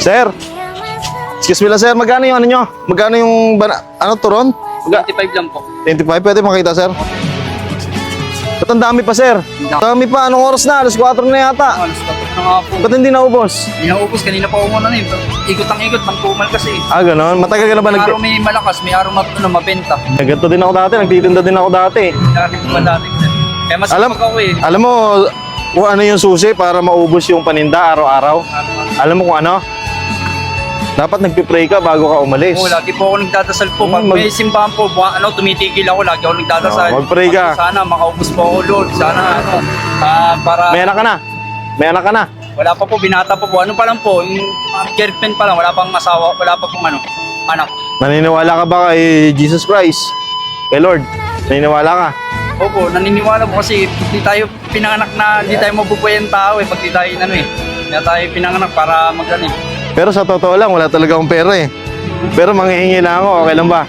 Sir! Excuse me lang, sir. Magkano yung ano nyo? Magkano yung, bana- ano, turon? Magka- 25 lang po. 25, pwede makita, sir? Ba't ang dami pa, sir? Dami pa. Anong oras na? Alas 4 na yata. Alas tapos na nga po. Ba't hindi naubos? Hindi na ubus, kanina pa umuna na yun. Ikot ang ikot, pang tumal kasi. Ah, ganon. Matagal ka na ba May nag... araw may malakas, may araw mat, ano, mabenta. Ganito din ako dati. Nagtitinda din ako dati. Dati ko pa dati. Kaya mas Alam- ako eh. Alam mo, kung ano yung susi para maubos yung paninda araw-araw? Alam mo kung ano? Dapat nagpipray ka bago ka umalis. Oo, lagi po ako nagdadasal po. Pag Mm, mag- may simbahan po, buwan, ano, tumitigil ako, lagi ako nagdadasal. Oo, mag-pray ka. Sana makaubos po ako, Lord. Sana, ano, ah, para... May anak ka na? May anak ka na? Wala pa po, binata pa po. Ano pa lang po, yung girlfriend pa lang, wala pang asawa, wala pa pong ano, anak. Naniniwala ka ba kay Jesus Christ? Kay Lord? Naniniwala ka? Opo, naniniwala po kasi hindi tayo pinanganak na, hindi tayo mabubuhay ang tao eh, pag di tayo ano eh. Hindi tayo pinanganak para mag ano eh. Pero sa totoo lang, wala talaga akong pera eh. Pero manghihingi lang ako, okay lang ba?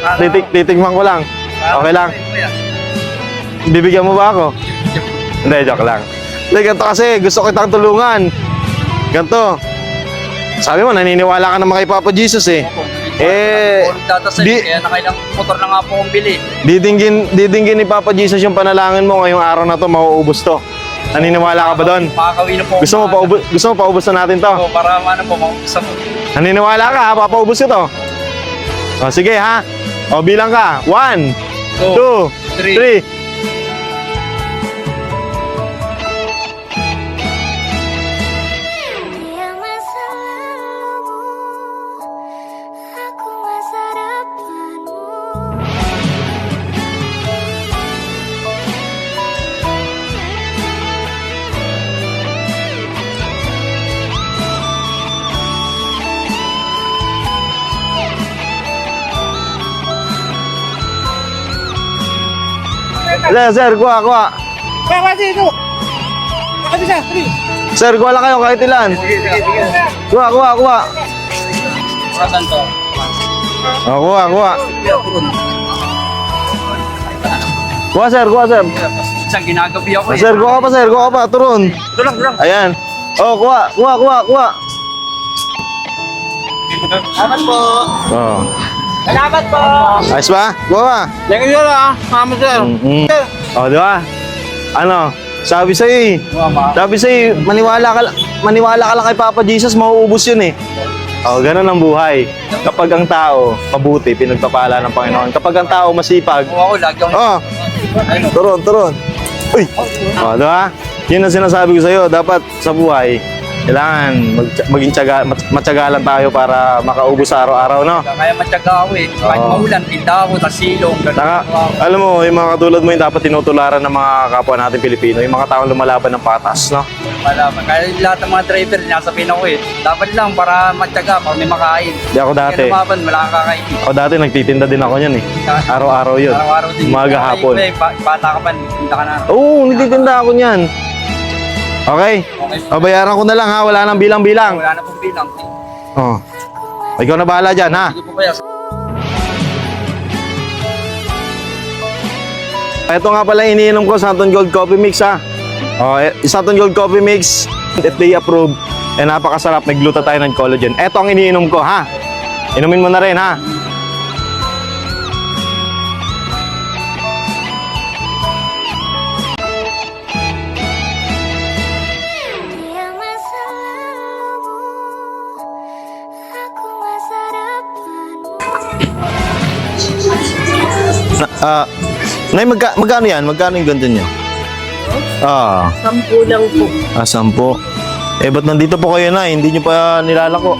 Para- Titik, titikman ko lang. para- Okay lang. Bibigyan mo ba ako? Hindi, joke lang. Hindi, ganito kasi, gusto kitang tulungan. Ganito. Sabi mo, naniniwala ka naman kay Papa Jesus eh. Eh, po, nagdadasal, di- kaya nakailang motor na nga po akong bili. Didinggin, didinggin ni Papa Jesus yung panalangin mo ngayong araw na to, mauubos to. Naniniwala ka ba doon? Makakawin na po Gusto mo paubos, gusto mo paubos na natin to? Oo, para ano po, maubos ako. Naniniwala ka, ha? papaubos ito. O, sige ha. O, bilang ka. One, two, three. Sir, sir, kuha, kuha. Kaya. Kasi siya, three. Sir, kuha lang kayo kahit ilan. Sige, sige, sige. Kuha, kuha, kuha. Saan to? O, kuha, kuha. Kuha, sir, kuha, sir. Isang ginagabi ako eh. Sir, kuha pa, sir. Kuha pa. Turun. Ito lang, ito lang. Ayan. Oh, kuha, kuha, kuha, kuha. Salamat po. Oh. Salamat po. Ayos ba? Kuha ba? Thank you, ah. Mama, sir. Mm-mm. Sir. Oh, di ba? Ano? Sabi sa'yo eh. Mama. Sabi sa'yo, maniwala ka, lang- maniwala ka lang kay Papa Jesus, mauubos yun eh. Oh, ganun ang buhay. Kapag ang tao mabuti, pinagpapala ng Panginoon. Kapag ang tao masipag, Oo, ako, lagi ako. oh, turon, turon. Uy! Oh, di ba? Yun ang sinasabi ko sa'yo. Dapat sa buhay, kailangan mag maging tiyaga, mat- matyaga lang tayo para makaubos sa araw-araw, no? Kaya matyaga ako eh. Kahit Oo. maulan, tinda ako, tas silong. ganun ako. alam mo, yung mga katulad mo yung dapat tinutularan ng mga kapwa natin Pilipino, yung mga taong lumalaban ng patas, no? Malaman. Kaya lahat ng mga driver, sinasabihin ako eh. Dapat lang para matyaga, para may makain. Di ako dati. Kaya lumaban, wala kang kakain. Ako dati nagtitinda din ako niyan eh. Araw-araw yun. Araw-araw din. Umaga, hapon. eh, ba- bata ka pa, tinda ka na. Oo, nagtitinda ako niyan. Okay? O, bayaran ko na lang ha. Wala nang bilang-bilang. Wala na pong bilang. Oh. Ikaw na bahala dyan ha. Sige po kaya. Ito nga pala iniinom ko, Santon Gold Coffee Mix ha. Oh, eh, Santon Gold Coffee Mix, FDA approved. Eh, napakasarap. May glutathione and collagen. Ito ang iniinom ko ha. Inumin mo na rin ha. Ah, Nay, magka, magkano yan? Magkano yung ganito niyo? Ah, Sampu lang po. ah, sampo. Eh, ba't nandito po kayo na? Hindi niyo pa nilalako.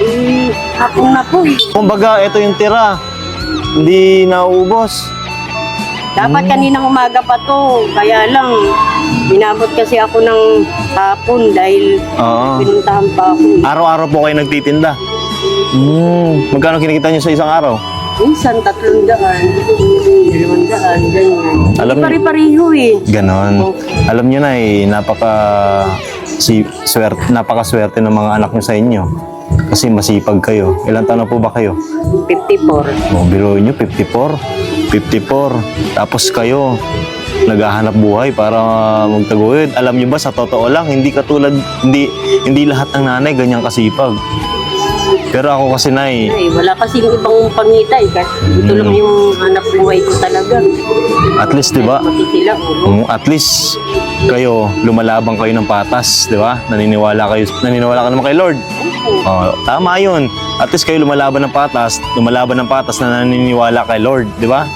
Eh, hapon na po. Kumbaga, ito yung tira. Hindi nauubos. Dapat kaninang umaga pa to. Kaya lang, inabot kasi ako ng hapon dahil Oo. pinuntahan pa ako. Araw-araw po kayo nagtitinda. Hmm, magkano kinikita niyo sa isang araw? Minsan tatlong daan, dalawang daan, ganyan. Alam niyo- pare-pareho eh. Ganon. Alam niyo na eh, napaka si swerte, napakaswerte ng mga anak niyo sa inyo. Kasi masipag kayo. Ilang taon na po ba kayo? 54. O, biro niyo, 54. 54. Tapos kayo, naghahanap buhay para magtaguyod. Alam niyo ba sa totoo lang, hindi katulad hindi hindi lahat ng nanay ganyan kasipag. Pero ako kasi nay, Ay, wala kasing ibang pangitay. Kasi ito lang yung hanap buhay ko talaga. at least 'di ba? Pati sila, oo. Mm, at least kayo lumalabang kayo ng patas, 'di ba? Naniniwala kayo naniniwala ka naman kay Lord. Oh, tama 'yun. At least kayo lumalaban ng patas, lumalaban ng patas na naniniwala kay Lord, 'di ba?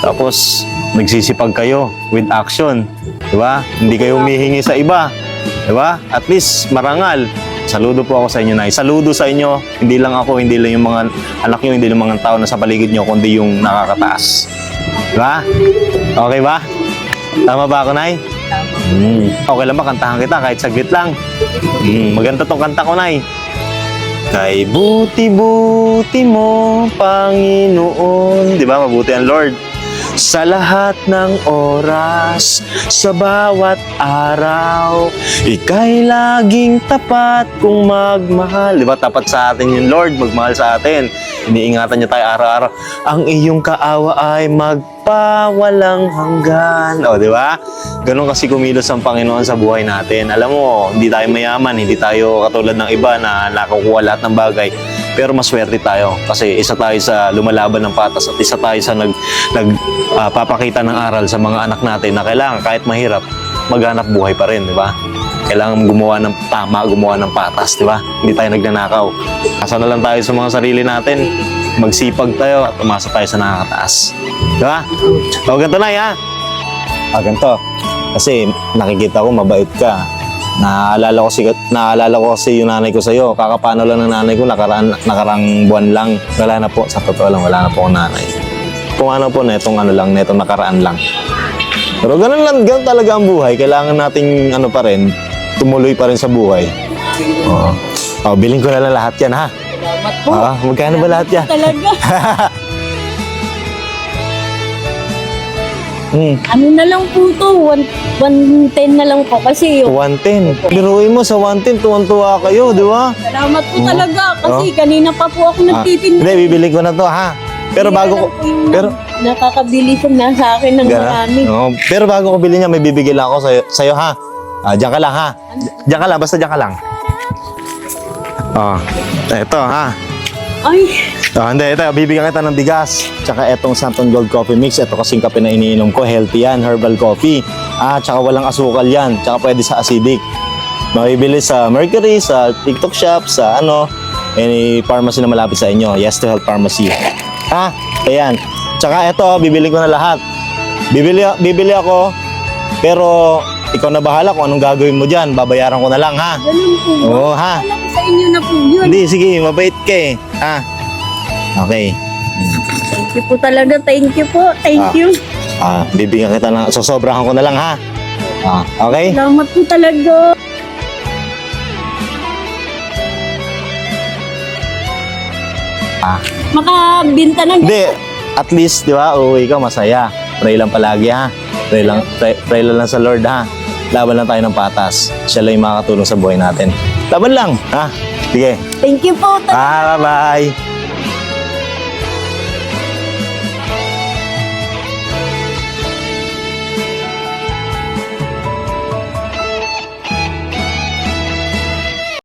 Tapos nagsisipag kayo with action, 'di ba? Hindi kayo humihingi sa iba, 'di ba? At least marangal. Saludo po ako sa inyo, Nay. Saludo sa inyo. Hindi lang ako, hindi lang yung mga anak niyo, hindi lang mga tao na sa paligid niyo, kundi yung nakakataas. 'Di ba? Okay ba? Tama ba ako, Nay? Mm. Okay lang ba kantahan kita kahit saglit lang? Mm, maganda tong kanta ko, Nay. Kay buti-buti mo, Panginoon. Di ba? Mabuti ang Lord. Sa lahat ng oras, sa bawat araw, ika'y laging tapat kung magmahal. Di ba? Tapat sa atin yung Lord, magmahal sa atin. Iniingatan niya tayo araw-araw. Ang iyong kaawa ay magpawalang hanggan. O, di ba? Ganon kasi kumilos ang Panginoon sa buhay natin. Alam mo, hindi tayo mayaman, hindi tayo katulad ng iba na nakukuha lahat ng bagay. Pero maswerte tayo kasi isa tayo sa lumalaban ng patas at isa tayo sa nag, nag ah, papakita ng aral sa mga anak natin na kailangan kahit mahirap, maghanap buhay pa rin, di ba? Kailangan gumawa ng tama, gumawa ng patas, di ba? Hindi tayo nagnanakaw. Asa na lang tayo sa mga sarili natin. Magsipag tayo at umasa tayo sa nakakataas. Di ba? O, ganito na, ha? Ah, ganito. Kasi nakikita ko mabait ka. Naaalala ko si naaalala ko kasi yung nanay ko sa iyo. Kakapano lang ng nanay ko nakaraan nakarang buwan lang. Wala na po sa totoo lang wala na po akong nanay. Kung ano po netong ano lang, netong nakaraan lang. Pero ganun lang, ganun talaga ang buhay. Kailangan nating ano pa rin, tumuloy pa rin sa buhay. Oo. Oh, bilhin ko na lang lahat yan ha. Salamat po. Ah, magkano ba lahat yan? Talaga. Hmm, Ano na lang po to, one- 110 na lang po kasi yung 110. Biruin mo sa 110, tuwan-tuwa kayo, di ba? salamat po Oo. talaga kasi Oh. kanina pa po ako Ah, nagtitinda. Hindi, bibili ko na to ha. Pero bago ko, pero, nakakabilisan na sa akin ng marami. Gana? Oo. Pero bago ko bilhin niya, may bibigay lang ako sa'yo, sa'yo ha. Ah, diyan ka lang ha. Diyan ka lang, basta diyan ka lang. Oh, ito ha. Ay, Oh, hindi, ito, bibigyan kita ng bigas. Tsaka etong Santon Gold Coffee Mix. Ito kasing kape na iniinom ko. Healthy yan, herbal coffee. Ah, tsaka walang asukal yan. Tsaka pwede sa acidic. Mabibili sa Mercury, sa TikTok Shop, sa ano, any pharmacy na malapit sa inyo. Yes to Health Pharmacy. Ha? Ayan. Tsaka ito, bibili ko na lahat. Bibili, bibili ako, pero ikaw na bahala kung anong gagawin mo dyan. Babayaran ko na lang, ha? ganun po. Oo, ha? Alam ko sa inyo na po yun. Hindi, sige, mabait ka eh. Ha? Okay. Thank you po talaga. Thank you po. Thank Ah. you. Ah, bibigyan kita ng sosobrahan ko na lang ha. Ah, okay? Salamat po talaga. Ah. Makabinta ng Hindi, at least, di ba, uuwi ka masaya. Pray lang palagi ha. Pray lang, pray, pray lang, lang sa Lord ha. Laban lang tayo ng patas. Siya lang yung makakatulong sa buhay natin. Laban lang, ha? Sige. Thank you po. talaga. Ah, bye-bye.